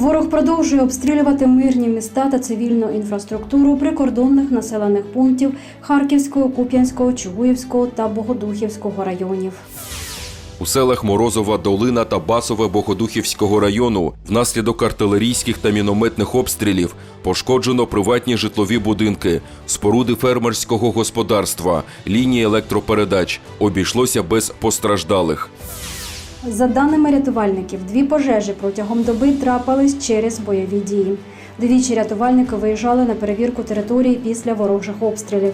Ворог продовжує обстрілювати мирні міста та цивільну інфраструктуру прикордонних населених пунктів Харківського, Куп'янського, Чугуївського та Богодухівського районів. У селах Морозова Долина та Басове Богодухівського району внаслідок артилерійських та мінометних обстрілів пошкоджено приватні житлові будинки, споруди фермерського господарства, лінії електропередач. Обійшлося без постраждалих. За даними рятувальників, дві пожежі протягом доби трапились через бойові дії. Двічі рятувальники виїжджали на перевірку території після ворожих обстрілів.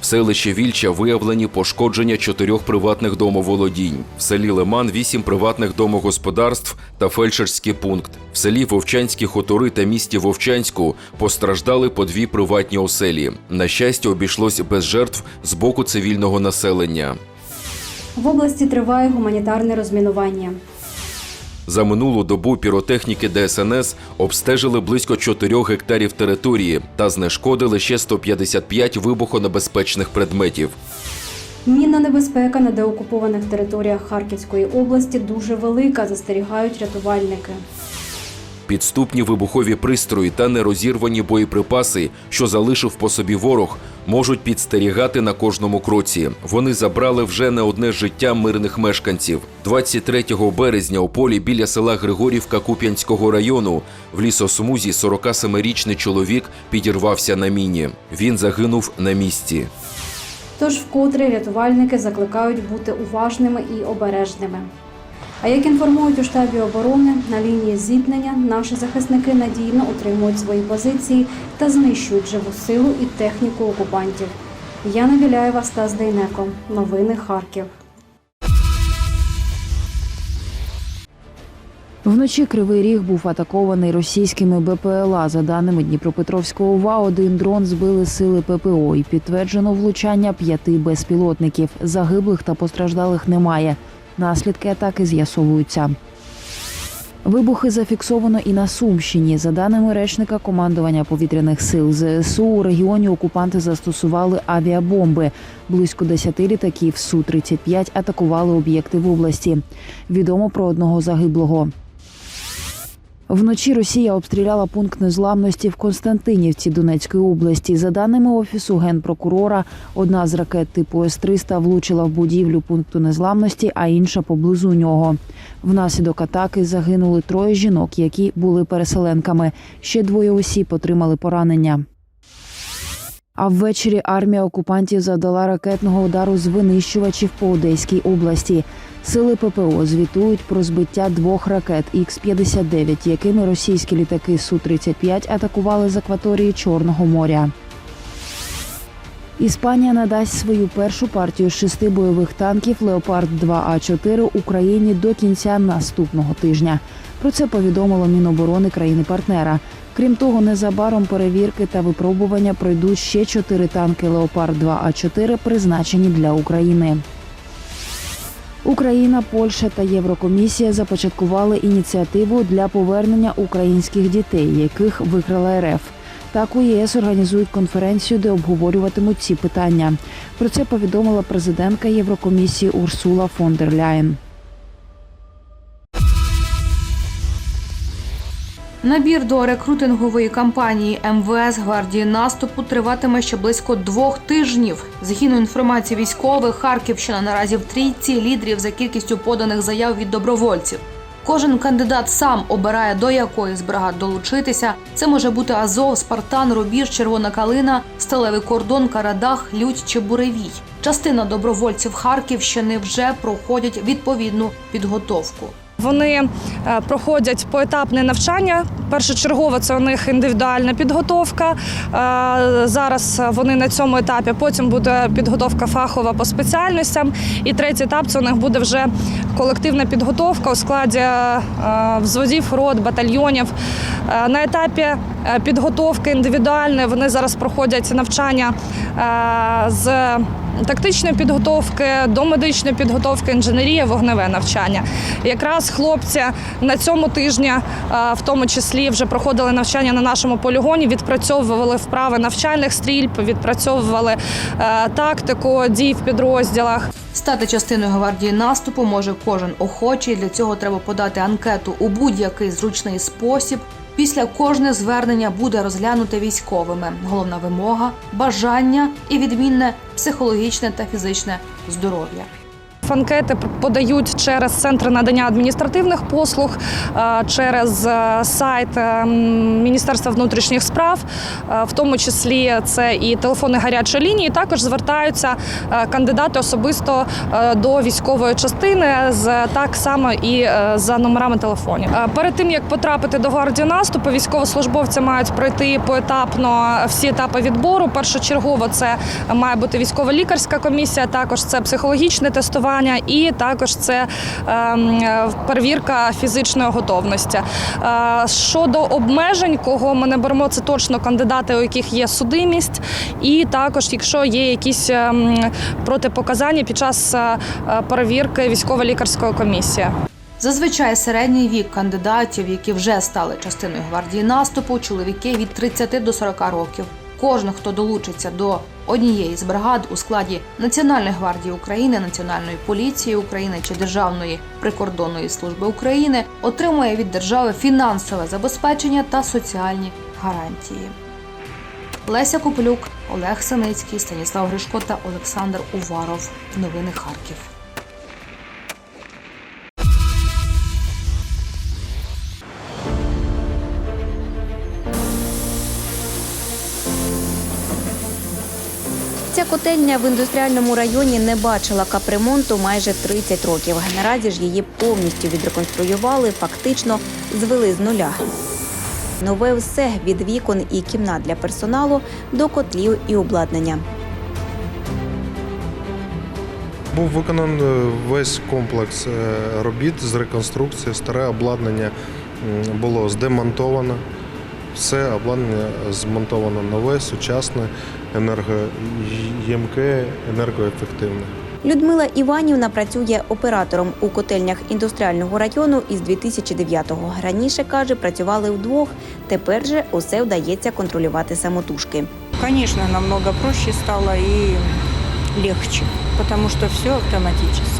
В селищі Вільча виявлені пошкодження чотирьох приватних домоволодінь. В селі Лиман вісім приватних домогосподарств та фельдшерський пункт. В селі Вовчанські хутори та місті Вовчанську постраждали по дві приватні оселі. На щастя, обійшлось без жертв з боку цивільного населення. В області триває гуманітарне розмінування. За минулу добу піротехніки ДСНС обстежили близько 4 гектарів території та знешкодили ще 155 вибухонебезпечних предметів. Мінна небезпека на деокупованих територіях Харківської області дуже велика, застерігають рятувальники. Підступні вибухові пристрої та нерозірвані боєприпаси, що залишив по собі ворог, можуть підстерігати на кожному кроці. Вони забрали вже не одне життя мирних мешканців. 23 березня у полі біля села Григорівка Куп'янського району в лісосмузі 47-річний чоловік підірвався на міні. Він загинув на місці. Тож вкотре рятувальники закликають бути уважними і обережними. А як інформують у штабі оборони, на лінії зіткнення наші захисники надійно утримують свої позиції та знищують живу силу і техніку окупантів. Яна Біляєва, Стас Дейнеко. Новини Харків. Вночі Кривий Ріг був атакований російськими БПЛА. За даними Дніпропетровського ОВА, один дрон збили сили ППО і підтверджено влучання п'яти безпілотників. Загиблих та постраждалих немає. Наслідки атаки з'ясовуються. Вибухи зафіксовано і на Сумщині. За даними речника командування повітряних сил ЗСУ, у регіоні окупанти застосували авіабомби. Близько 10 літаків Су-35 атакували об'єкти в області. Відомо про одного загиблого. Вночі Росія обстріляла пункт незламності в Константинівці Донецької області. За даними офісу генпрокурора, одна з ракет типу С-300 влучила в будівлю пункту незламності, а інша поблизу нього. Внаслідок атаки загинули троє жінок, які були переселенками. Ще двоє осіб отримали поранення. А ввечері армія окупантів завдала ракетного удару з винищувачів по Одеській області. Сили ППО звітують про збиття двох ракет Х-59, якими російські літаки Су-35 атакували з акваторії Чорного моря. Іспанія надасть свою першу партію шести бойових танків Леопард 2А4 Україні до кінця наступного тижня. Про це повідомило Міноборони країни-партнера. Крім того, незабаром перевірки та випробування пройдуть ще чотири танки Леопард 2А4, призначені для України. Україна, Польща та Єврокомісія започаткували ініціативу для повернення українських дітей, яких викрала РФ. Так у ЄС організують конференцію, де обговорюватимуть ці питання. Про це повідомила президентка Єврокомісії Урсула фон дер Ляєн. Набір до рекрутингової кампанії МВС гвардії наступу триватиме ще близько двох тижнів. Згідно інформації військових, Харківщина наразі в трійці лідерів за кількістю поданих заяв від добровольців. Кожен кандидат сам обирає до якої з бригад долучитися. Це може бути Азов, Спартан, Рубіж, Червона Калина, Сталевий кордон, Карадах, Лють чи Буревій. Частина добровольців Харківщини вже проходять відповідну підготовку. Вони е, проходять поетапне навчання. Першочергово це у них індивідуальна підготовка. Е, Зараз вони на цьому етапі. Потім буде підготовка фахова по спеціальностям. І третій етап це у них буде вже колективна підготовка у складі е, взводів, рот, батальйонів. На етапі підготовки індивідуальної вони зараз проходять навчання з тактичної підготовки до медичної підготовки, інженерія, вогневе навчання. Якраз хлопці на цьому тижні, е, в тому числі, вже проходили навчання на нашому полігоні, відпрацьовували вправи навчальних стрільб, відпрацьовували е, тактику дій в підрозділах. Стати частиною гвардії наступу може кожен охочий. Для цього треба подати анкету у будь-який зручний спосіб. Після кожне звернення буде розглянуте військовими. Головна вимога бажання і відмінне психологічне та фізичне здоров'я. Анкети подають через центри надання адміністративних послуг, е, через е, сайт е, Міністерства внутрішніх справ, в тому числі це і телефони гарячої лінії. Також звертаються кандидати особисто до військової частини з так само і за номерами телефонів. Перед тим як потрапити до гвардії наступу, військовослужбовці мають пройти поетапно всі етапи відбору. Першочергово це має бути військово-лікарська комісія, також це психологічне тестування, і також це ем, перевірка фізичної готовності. Е, Щодо обмежень, кого ми не беремо, це точно кандидати, у яких є судимість, і також, якщо є якісь ем, протипоказання під час е, перевірки військово-лікарської комісії. Зазвичай середній вік кандидатів, які вже стали частиною гвардії наступу, чоловіки від 30 до 40 років. Кожен, хто долучиться до однієї з бригад у складі Національної гвардії України, Національної поліції України чи Державної прикордонної служби України, отримує від держави фінансове забезпечення та соціальні гарантії. Леся Копилюк, Олег Синицький, Станіслав Гришко та Олександр Уваров. Новини Харків. Котельня в індустріальному районі не бачила капремонту майже 30 років. Наразі ж її повністю відреконструювали, фактично звели з нуля. Нове все від вікон і кімнат для персоналу до котлів і обладнання. Був виконаний весь комплекс е, робіт з реконструкції. Старе обладнання було здемонтовано. Все обладнання змонтовано нове, сучасне, енергоємке, енергоефективне. Людмила Іванівна працює оператором у котельнях індустріального району із 2009-го. Раніше каже, працювали вдвох. Тепер же усе вдається контролювати самотужки. Конечно, намного проще стало и легче, потому что все автоматически.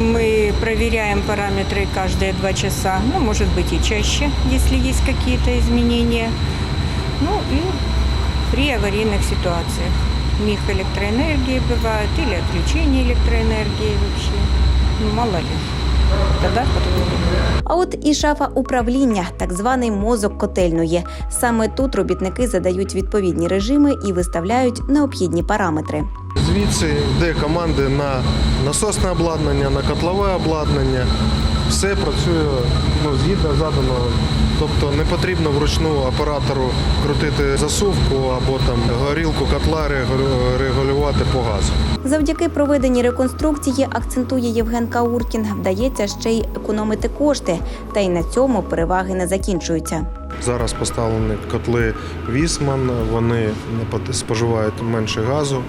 Мы проверяем параметры каждые два часа, ну, может быть, и чаще, если есть какие-то изменения. Ну и при аварийных ситуациях. Миг электроэнергии бывает или отключение электроэнергии вообще. Ну, мало ли. Тогда подходим. А от і шафа управління, так званий мозок котельної. Саме тут робітники задають відповідні режими і виставляють необхідні параметри. Звідси йде команди на насосне обладнання, на котлове обладнання. Все працює ну, згідно заданого. Тобто не потрібно вручну оператору крутити засувку або там горілку котла регулювати по газу. Завдяки проведеній реконструкції, акцентує Євген Кауркін, вдається ще й економити кошти, та й на цьому переваги не закінчуються. Зараз поставлені котли Вісман, вони споживають менше газу,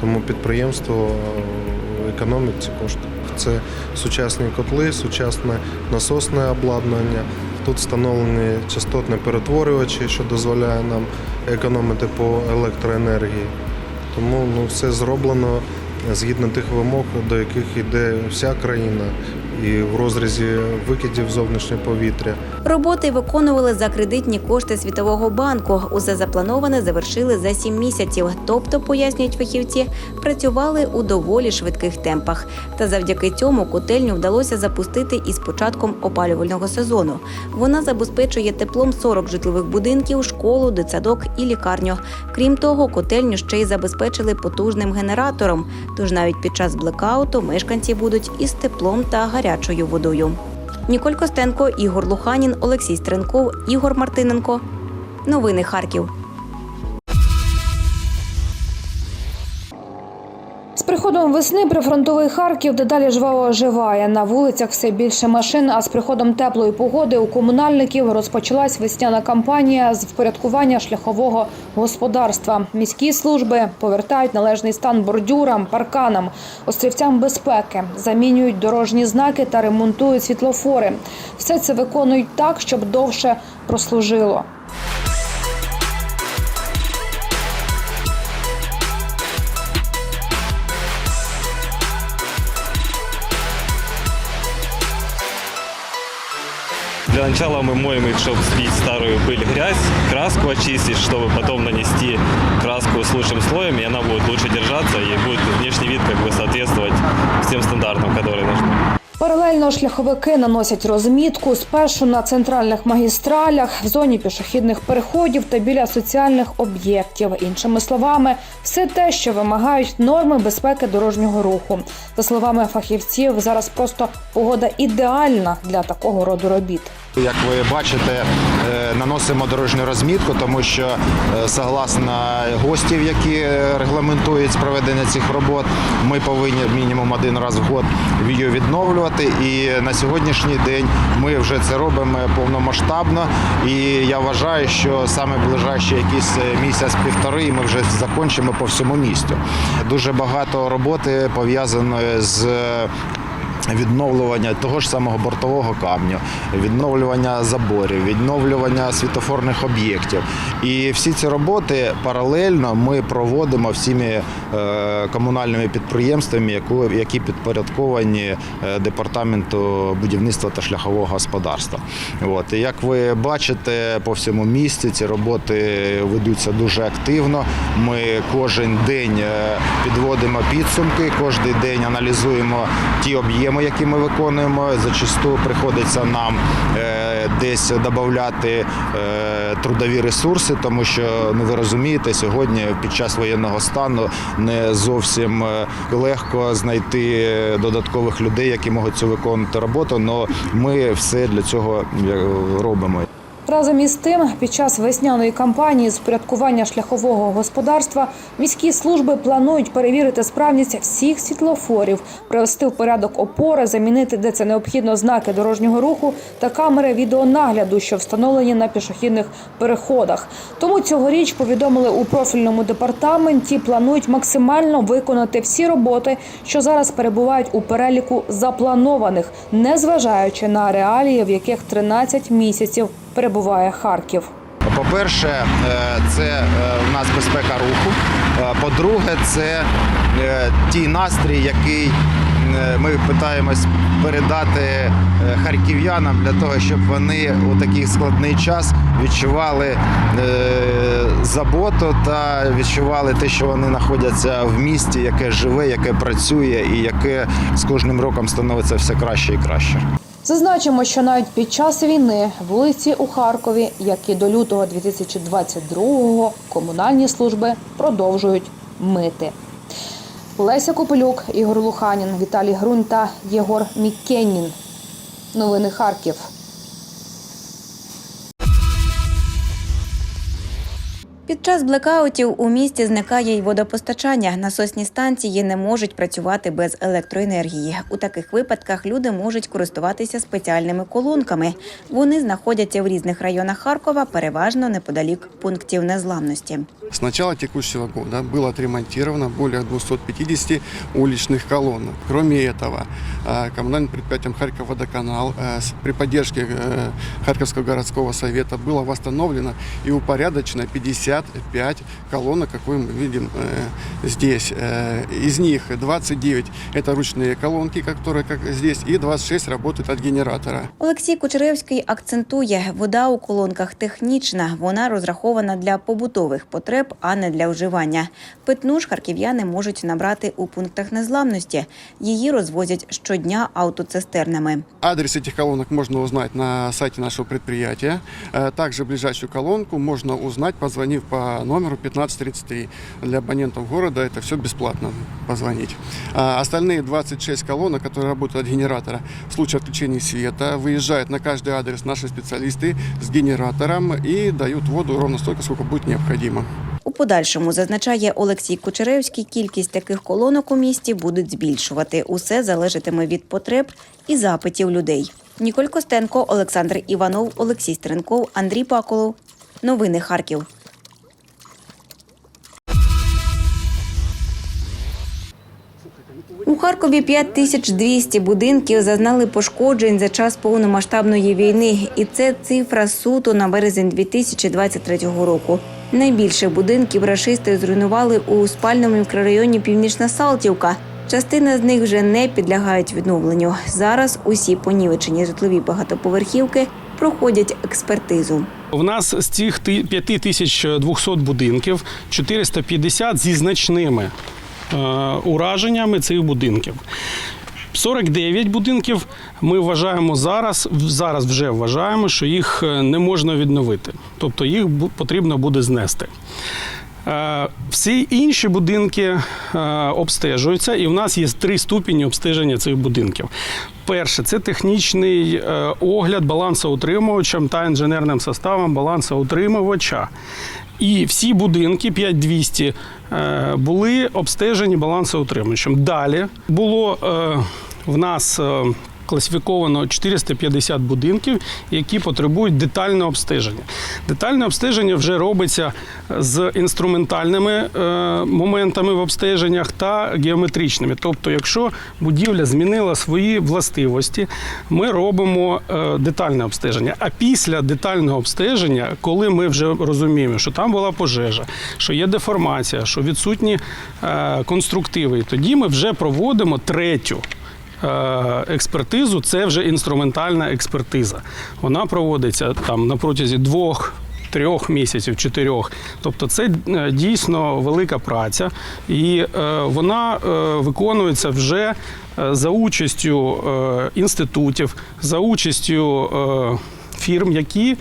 тому підприємство е, економить ці кошти. Це сучасні котли, сучасне насосне обладнання. Тут встановлені частотні перетворювачі, що дозволяє нам економити по електроенергії. Тому ну, все зроблено згідно тих вимог, до яких йде вся країна, і в розрізі викидів зовнішнє повітря. Роботи виконували за кредитні кошти Світового банку. Усе заплановане завершили за сім місяців. Тобто, пояснюють фахівці, працювали у доволі швидких темпах. Та завдяки цьому котельню вдалося запустити із початком опалювального сезону. Вона забезпечує теплом 40 житлових будинків, школу, дитсадок і лікарню. Крім того, котельню ще й забезпечили потужним генератором. Тож навіть під час блекауту мешканці будуть із теплом та гарячою водою. Ніколь Костенко, Ігор Луханін, Олексій Стренков, Ігор Мартиненко. Новини Харків. З приходом весни прифронтовий Харків дедалі жваво оживає. На вулицях все більше машин, а з приходом теплої погоди у комунальників розпочалась весняна кампанія з впорядкування шляхового господарства. Міські служби повертають належний стан бордюрам, парканам, острівцям безпеки, замінюють дорожні знаки та ремонтують світлофори. Все це виконують так, щоб довше прослужило. Для начала мы моем их, чтобы сбить старую пыль, грязь, краску очистить, чтобы потом нанести краску с лучшим слоем, и она будет лучше держаться, и будет внешний вид как бы соответствовать всем стандартам, которые нужны. Паралельно шляховики наносять розмітку спершу на центральних магістралях, в зоні пішохідних переходів та біля соціальних об'єктів. Іншими словами, все те, що вимагають норми безпеки дорожнього руху. За словами фахівців, зараз просто погода ідеальна для такого роду робіт. Як ви бачите, е, наносимо дорожню розмітку, тому що е, согласно гостів, які е, регламентують проведення цих робот, ми повинні мінімум один раз в год її відновлювати. І на сьогоднішній день ми вже це робимо повномасштабно. І я вважаю, що саме ближайший якийсь місяць-півтори ми вже закінчимо по всьому місту. Дуже багато роботи пов'язаної з відновлювання того ж самого бортового камню, відновлювання заборів, відновлювання світофорних об'єктів. І всі ці роботи паралельно ми проводимо всіми е, комунальними підприємствами, які підпорядковані е, департаменту будівництва та шляхового господарства. От і як ви бачите, по всьому місті ці роботи ведуться дуже активно. Ми кожен день е, підводимо підсумки, кожен день аналізуємо ті об'єми, які ми виконуємо. Зачасту приходиться нам е, десь додати е, трудові ресурси, тому що ну ви розумієте, сьогодні під час воєнного стану не зовсім е, легко знайти додаткових людей, які можуть цю виконувати роботу. але ми все для цього робимо. Разом із тим, під час весняної кампанії з порядкування шляхового господарства міські служби планують перевірити справність всіх світлофорів, привести в порядок опори, замінити, де це необхідно, знаки дорожнього руху та камери відеонагляду, що встановлені на пішохідних переходах. Тому цьогоріч повідомили у профільному департаменті, планують максимально виконати всі роботи, що зараз перебувають у переліку запланованих, незважаючи на реалії, в яких 13 місяців перебуває Харків. По-перше, е, це е, у нас безпека руху. Е, По-друге, це ті настрій, який ми питаємось передати харків'янам для того, щоб вони у такий складний час відчували заботу та відчували те, що вони знаходяться в місті, яке живе, яке працює і яке з кожним роком становиться все краще і краще. Зазначимо, що навіть під час війни вулиці у Харкові, як і до лютого 2022-го, комунальні служби продовжують мити. Леся Копилюк, Ігор Луханін, Віталій Грунь та Єгор Мікенін. Новини Харків. Під час блекаутів у місті зникає й водопостачання. Насосні станції не можуть працювати без електроенергії. У таких випадках люди можуть користуватися спеціальними колонками. Вони знаходяться в різних районах Харкова, переважно неподалік пунктів незламності. С начала текущего года было отремонтировано более 250 уличных колонн. Кроме этого, э, коммунальным предприятием «Харьков водоканал» э, с- при поддержке э, Харьковского городского совета было восстановлено и упорядочено 55 колонок, как вы видим э, здесь. Э, Из них 29 – это ручные колонки, которые как здесь, и 26 работают от генератора. Олексій Кучеревський акцентує, вода у колонках технічна, вона розрахована для побутових потреб, а не для вживання. Питну ж харків'яни можуть набрати у пунктах незламності. Її розвозять щодня автоцистернами. Адрес этих колонок можно узнать на сайте нашего предприятия. Э, Также ближайшую колонку можно узнать, позвонив по номеру 1533. Для абонентов города это все бесплатно позвонить. А Остальные 26 колонок, которые работают от генератора, в случае отключения света выезжают на каждый адрес наши специалисты с генератором и дают воду ровно столько, сколько будет необходимо. У подальшому, зазначає Олексій Кучеревський, кількість таких колонок у місті будуть збільшувати. Усе залежатиме від потреб і запитів людей. Ніколь Костенко, Олександр Іванов, Олексій Стренков, Андрій Паколов. Новини Харків. У Харкові 5200 будинків зазнали пошкоджень за час повномасштабної війни, і це цифра суто на березень 2023 року. Найбільше будинків рашисти зруйнували у спальному мікрорайоні Північна Салтівка. Частина з них вже не підлягають відновленню. Зараз усі понівечені житлові багатоповерхівки проходять експертизу. У нас з цих ти- 5200 будинків 450 зі значними ураженнями цих будинків. 49 будинків ми вважаємо зараз, зараз вже вважаємо, що їх е, не можна відновити. Тобто їх потрібно буде знести. Е, Всі інші будинки е, обстежуються, і в нас є три ступені обстеження цих будинків. Перше це технічний е, огляд балансоутримувачем та інженерним составом балансоутримувача. І всі будинки 5200 е, були обстежені балансоутримувачем. Далі було е, в нас. Е, Класифіковано 450 будинків, які потребують детального обстеження. Детальне обстеження вже робиться з інструментальними е, моментами в обстеженнях та геометричними. Тобто, якщо будівля змінила свої властивості, ми робимо е, детальне обстеження. А після детального обстеження, коли ми вже розуміємо, що там була пожежа, що є деформація, що відсутні е, конструктиви, тоді ми вже проводимо третю е, експертизу це вже інструментальна експертиза. Вона проводиться там на протязі двох. Трьох місяців, чотирьох, тобто це е, дійсно велика праця, і е, вона е, виконується вже е, за участю е, інститутів, за участю е, фірм, які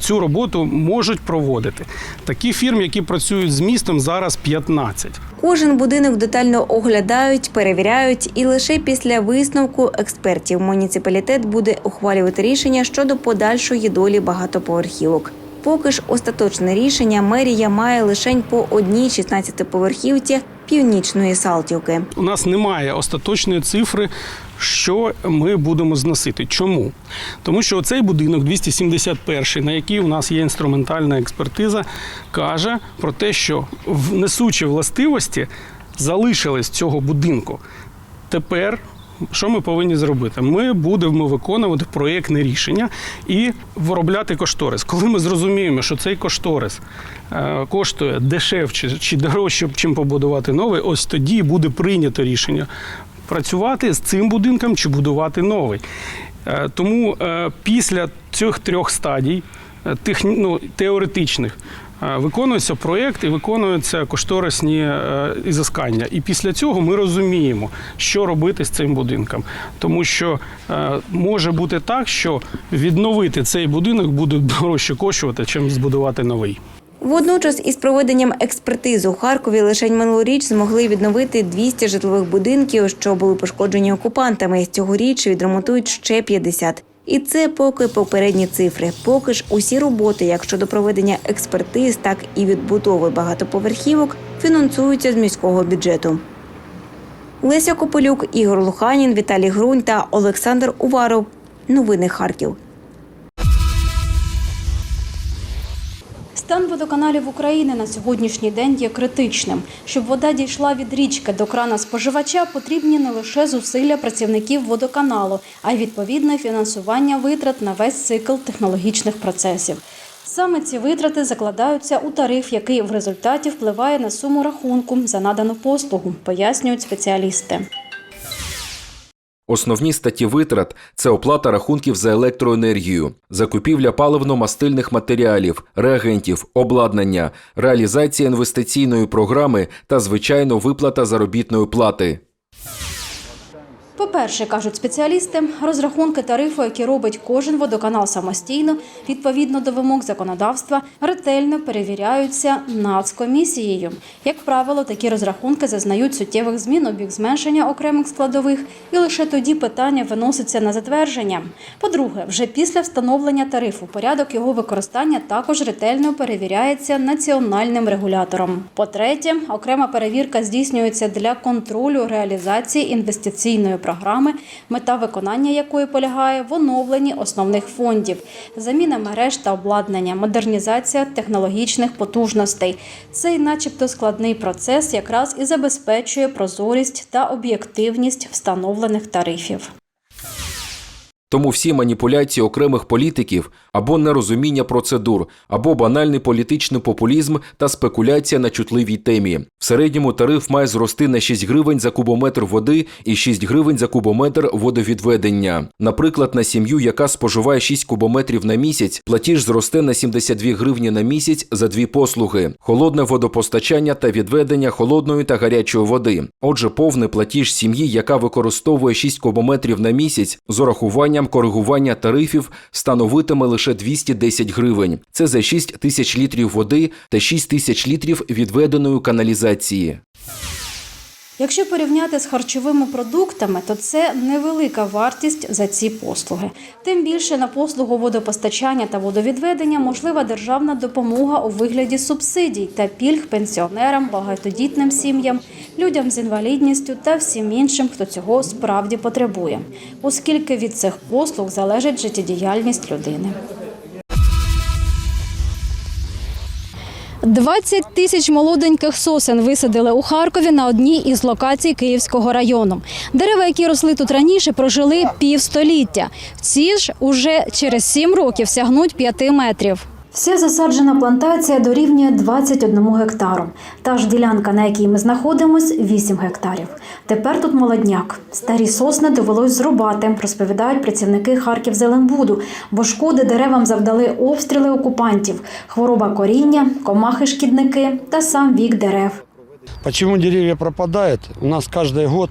цю роботу можуть проводити. Такі фірм, які працюють з містом, зараз 15. Кожен будинок детально оглядають, перевіряють, і лише після висновку експертів муніципалітет буде ухвалювати рішення щодо подальшої долі багатоповерхівок. Поки ж остаточне рішення мерія має лише по одній 16-поверхівці північної Салтівки. У нас немає остаточної цифри, що ми будемо зносити. Чому? Тому що цей будинок 271, на який у нас є інструментальна експертиза, каже про те, що в- несучі властивості залишились цього будинку. Тепер. Що ми повинні зробити? Ми будемо виконувати проєктне рішення і виробляти кошторис. Коли ми зрозуміємо, що цей кошторис е, коштує дешевше чи дорожче, чим побудувати новий, ось тоді буде прийнято рішення працювати з цим будинком чи будувати новий. Е, Тому е, після цих трьох стадій, техні- ну, теоретичних, виконується проєкт і виконуються кошторисні е, ізискання. І після цього ми розуміємо, що робити з цим будинком. Тому що е, може бути так, що відновити цей будинок буде дорожче коштувати, чим збудувати новий. Водночас із проведенням експертизи у Харкові лише минулоріч змогли відновити 200 житлових будинків, що були пошкоджені окупантами. Цьогоріч відремонтують ще 50. І це поки попередні цифри. Поки ж усі роботи, як щодо проведення експертиз, так і відбудови багатоповерхівок, фінансуються з міського бюджету. Леся Кополюк, Ігор Луханін, Віталій Грунь та Олександр Уваров. Новини Харків. Стан водоканалів України на сьогоднішній день є критичним. Щоб вода дійшла від річки до крана споживача, потрібні не лише зусилля працівників водоканалу, а й відповідне фінансування витрат на весь цикл технологічних процесів. Саме ці витрати закладаються у тариф, який в результаті впливає на суму рахунку за надану послугу, пояснюють спеціалісти. Основні статті витрат це оплата рахунків за електроенергію, закупівля паливно-мастильних матеріалів, реагентів, обладнання, реалізація інвестиційної програми та звичайно виплата заробітної плати. По-перше, кажуть спеціалісти, розрахунки тарифу, які робить кожен водоканал самостійно, відповідно до вимог законодавства, ретельно перевіряються нацкомісією. Як правило, такі розрахунки зазнають суттєвих змін у бік зменшення окремих складових, і лише тоді питання виноситься на затвердження. По-друге, вже після встановлення тарифу порядок його використання також ретельно перевіряється національним регулятором. По-третє, окрема перевірка здійснюється для контролю реалізації інвестиційної програми, мета виконання якої полягає в оновленні основних фондів, заміна мереж та обладнання, модернізація технологічних потужностей. Цей, начебто, складний процес якраз і забезпечує прозорість та об'єктивність встановлених тарифів. Тому всі маніпуляції окремих політиків або нерозуміння процедур, або банальний політичний популізм та спекуляція на чутливій темі. В середньому тариф має зрости на 6 гривень за кубометр води і 6 гривень за кубометр водовідведення. Наприклад, на сім'ю, яка споживає 6 кубометрів на місяць, платіж зросте на 72 гривні на місяць за дві послуги: холодне водопостачання та відведення холодної та гарячої води. Отже, повний платіж сім'ї, яка використовує 6 кубометрів на місяць, з урахуванням коригування тарифів становитиме лише 210 гривень. Це за 6 тисяч літрів води та 6 тисяч літрів відведеної каналізації. Якщо порівняти з харчовими продуктами, то це невелика вартість за ці послуги. Тим більше на послугу водопостачання та водовідведення можлива державна допомога у вигляді субсидій та пільг пенсіонерам, багатодітним сім'ям, людям з інвалідністю та всім іншим, хто цього справді потребує, оскільки від цих послуг залежить життєдіяльність людини. 20 тисяч молоденьких сосен висадили у Харкові на одній із локацій Київського району. Дерева, які росли тут раніше, прожили півстоліття. Ці ж уже через сім років сягнуть п'яти метрів. Вся засаджена плантація дорівнює 21 гектару. Та ж ділянка, на якій ми знаходимось, 8 гектарів. Тепер тут молодняк. Старі сосни довелось зрубати, розповідають працівники Харківзеленбуду, бо шкоди деревам завдали обстріли окупантів, хвороба коріння, комахи-шкідники та сам вік дерев. Почему деревья пропадают? У нас каждый год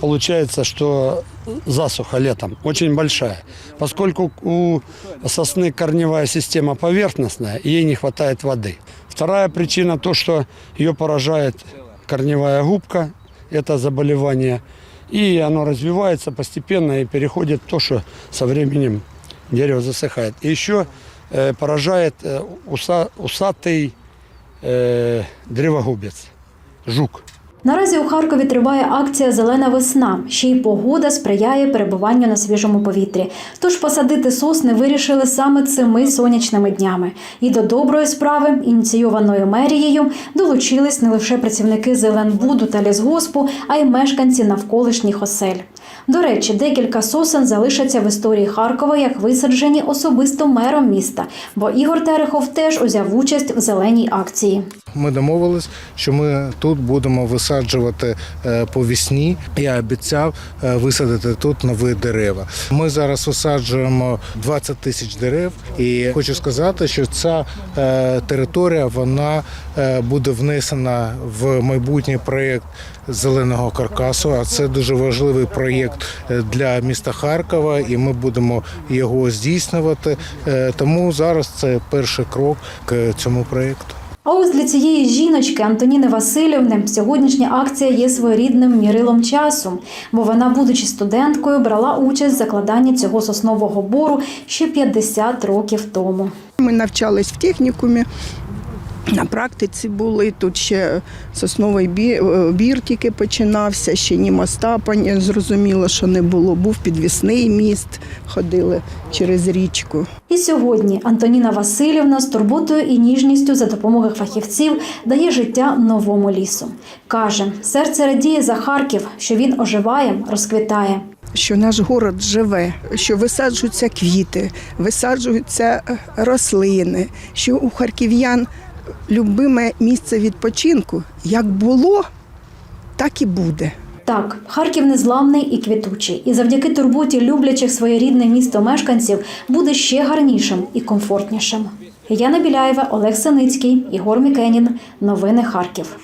получается, что засуха летом очень большая. Поскольку у сосны корневая система поверхностная, ей не хватает воды. Вторая причина то, что ее поражает корневая губка, это заболевание, и оно развивается постепенно и переходит в то, что со временем дерево засыхает. И еще э, поражает э, уса- усатый э, древогубец, жук. Наразі у Харкові триває акція Зелена весна. Ще й погода сприяє перебуванню на свіжому повітрі. Тож посадити сосни вирішили саме цими сонячними днями. І до доброї справи, ініційованої мерією, долучились не лише працівники Зеленбуду та лісгоспу, а й мешканці навколишніх осель. До речі, декілька сосен залишаться в історії Харкова як висаджені особисто мером міста, бо Ігор Терехов теж узяв участь в зеленій акції. Ми домовились, що ми тут будемо висаджувати е, по весні. Я обіцяв е, висадити тут нові дерева. Ми зараз висаджуємо 20 тисяч дерев, і хочу сказати, що ця е, територія вона буде внесена в майбутній проєкт зеленого каркасу. А це дуже важливий проєкт для міста Харкова, і ми будемо його здійснювати. Тому зараз це перший крок к цьому проєкту. А ось для цієї жіночки Антоніни Васильівни сьогоднішня акція є своєрідним мірилом часу, бо вона, будучи студенткою, брала участь в закладанні цього соснового бору ще 50 років тому. Ми навчались в технікумі. На практиці були тут ще сосновий е, бір тільки починався, ще ні мостапань зрозуміло, що не було. Був підвісний міст, ходили через річку. І сьогодні Антоніна Васильівна з турботою і ніжністю за допомогою фахівців дає життя новому лісу. Каже, серце радіє за Харків, що він оживає, розквітає. Що наш город живе, що висаджуються квіти, висаджуються е, рослини, що у харків'ян любиме місце відпочинку як було, так і буде. Так, Харків незламний і квітучий, і завдяки турботі люблячих своє рідне місто мешканців буде ще гарнішим і комфортнішим. Яна Біляєва, Олег Синицький, Ігор Мікенін. Новини Харків.